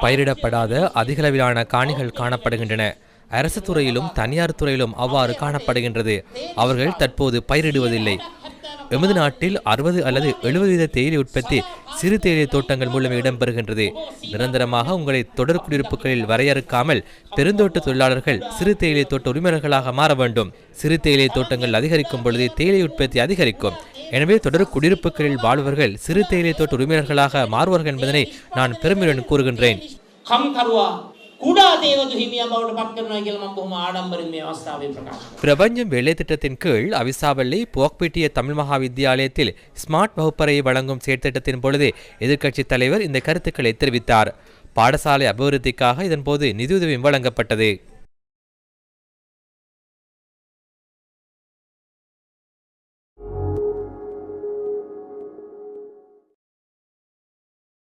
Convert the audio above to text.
பயிரிடப்படாத அதிகளவிலான காணிகள் காணப்படுகின்றன. அரசு துறையிலும் தனியார் துறையிலும் அவ்வாறு காணப்படுகின்றது. அவர்கள் தற்போது பயிரிடுவதில்லை. எமது நாட்டில் அறுபது அல்லது எழுபது வீத தேயிலை உற்பத்தி சிறு தேயிலை தோட்டங்கள் மூலம் இடம்பெறுகின்றது. நிரந்தரமாக உங்களை தொடர் குடியிருப்புகளில் வரையறுக்காமல் பெருந்தோட்ட தொழிலாளர்கள் சிறு தேயிலை தோட்ட உரிமையாளர்களாக மாற வேண்டும். சிறு தேயிலை தோட்டங்கள் அதிகரிக்கும் பொழுது தேயிலை உற்பத்தி அதிகரிக்கும். எனவே தொடர் குடியிருப்புகளில் வாழ்வர்கள் சிறு தேயிலை தோட்ட உரிமையாளர்களாக மாறுவார்கள் என்பதனை நான் பெருமையுடன் கூறுகின்றேன். பிரபஞ்சம் வேலை திட்டத்தின் கீழ் அவிசாவள்ளி போக்பிட்டிய தமிழ் மகா வித்தியாலயத்தில் ஸ்மார்ட் வகுப்பறையை வழங்கும் செயற்திட்டத்தின் பொழுது எதிர்க்கட்சி தலைவர் இந்த கருத்துக்களை தெரிவித்தார். பாடசாலை அபிவிருத்திக்காக இதன்போது நிதியுதவியும் வழங்கப்பட்டது.